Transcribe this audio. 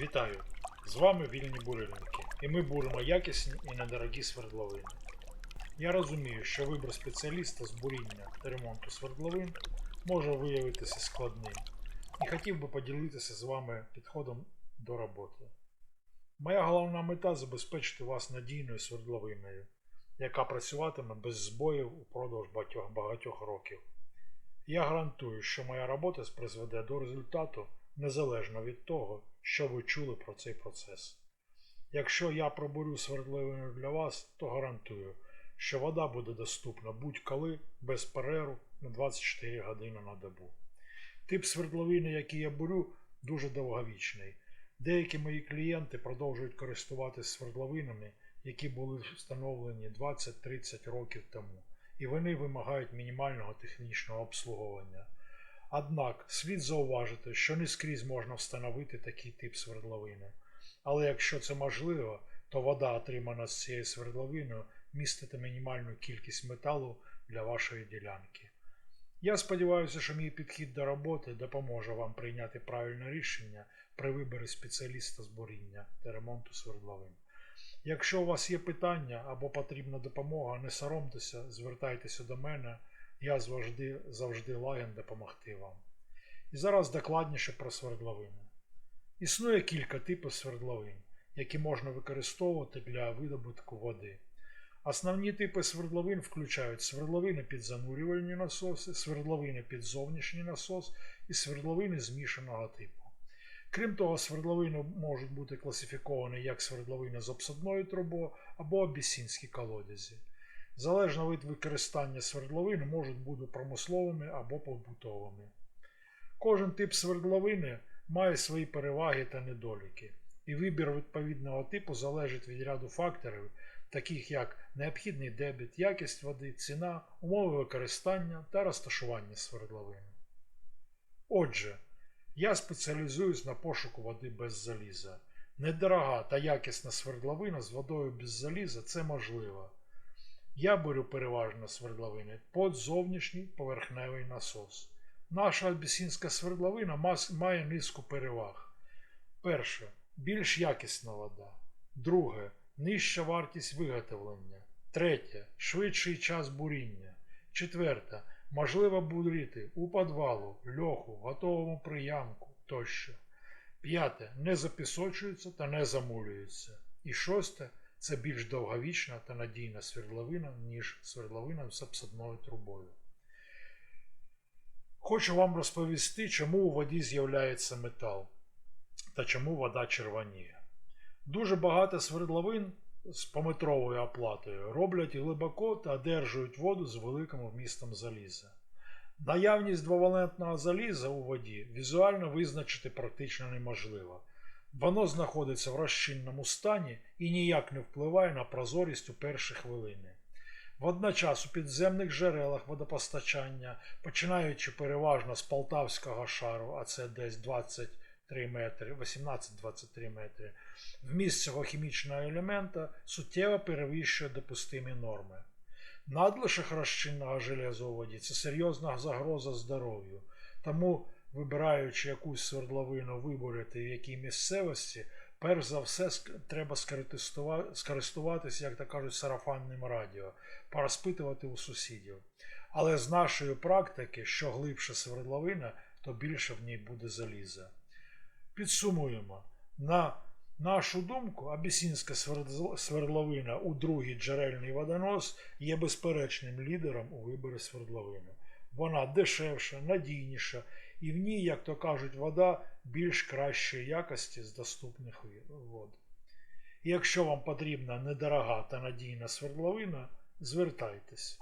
Вітаю! З вами вільні бурильники, і ми буримо якісні і недорогі свердловини. Я розумію, що вибір спеціаліста з буріння та ремонту свердловин може виявитися складним, і хотів би поділитися з вами підходом до роботи. Моя головна мета забезпечити вас надійною свердловиною, яка працюватиме без збоїв упродовж багатьох, багатьох років. Я гарантую, що моя робота призведе до результату незалежно від того, що ви чули про цей процес. Якщо я пробурю свердловину для вас, то гарантую, що вода буде доступна будь-коли без перерву на 24 години на добу. Тип свердловини, який я бурю, дуже довговічний. Деякі мої клієнти продовжують користуватися свердловинами, які були встановлені 20-30 років тому, і вони вимагають мінімального технічного обслуговування. Однак слід зауважити, що не скрізь можна встановити такий тип свердловини. Але якщо це можливо, то вода, отримана з цієї свердловини, містить мінімальну кількість металу для вашої ділянки. Я сподіваюся, що мій підхід до роботи допоможе вам прийняти правильне рішення при виборі спеціаліста з буріння та ремонту свердловин. Якщо у вас є питання або потрібна допомога, не соромтеся, звертайтеся до мене, я завжди, завжди лаген допомогти вам. І зараз докладніше про свердловини. Існує кілька типів свердловин, які можна використовувати для видобутку води. Основні типи свердловин включають свердловини під занурювальні насоси, свердловини під зовнішній насос і свердловини змішаного типу. Крім того, свердловини можуть бути класифіковані як свердловини з обсадною трубою або абісінські колодязі. Залежно від використання свердловин можуть бути промисловими або побутовими. Кожен тип свердловини має свої переваги та недоліки, і вибір відповідного типу залежить від ряду факторів, таких як необхідний дебіт, якість води, ціна, умови використання та розташування свердловини. Отже, я спеціалізуюсь на пошуку води без заліза. Недорога та якісна свердловина з водою без заліза це можливо. Я беру переважно свердловини під зовнішній поверхневий насос. Наша абісінська свердловина має низку переваг. Перше. Більш якісна вода. Друге. Нижча вартість виготовлення. Третє. Швидший час буріння. Четверте. Можливо бурити у підвалу, льоху, готовому приямку тощо. П'яте. Не запісочується та не замулюється. І шосте. Це більш довговічна та надійна свердловина, ніж свердловина з обсадною трубою. Хочу вам розповісти, чому у воді з'являється метал та чому вода червоніє. Дуже багато свердловин з пометровою оплатою роблять глибоко та одержують воду з великим вмістом заліза. Наявність двовалентного заліза у воді візуально визначити практично неможливо. Воно знаходиться в розчинному стані і ніяк не впливає на прозорість у перші хвилини. Водночас у підземних джерелах водопостачання, починаючи переважно з Полтавського шару, а це десь 23 метри, 18-23 метри, вміст цього хімічного елемента суттєво перевищує допустимі норми. Надлишок розчинного железа у воді це серйозна загроза здоров'ю. Тому, вибираючи якусь свердловину виборити в якій місцевості, перш за все треба скористуватися, як то кажуть, сарафанним радіо, порозпитувати у сусідів. Але з нашої практики, що глибше свердловина, то більше в ній буде заліза. Підсумуємо. На нашу думку, абісінська свердловина у другий джерельний водонос є безперечним лідером у виборі свердловини. Вона дешевша, надійніша, і в ній, як то кажуть, вода більш кращої якості з доступних вод. І якщо вам потрібна недорога та надійна свердловина, звертайтесь.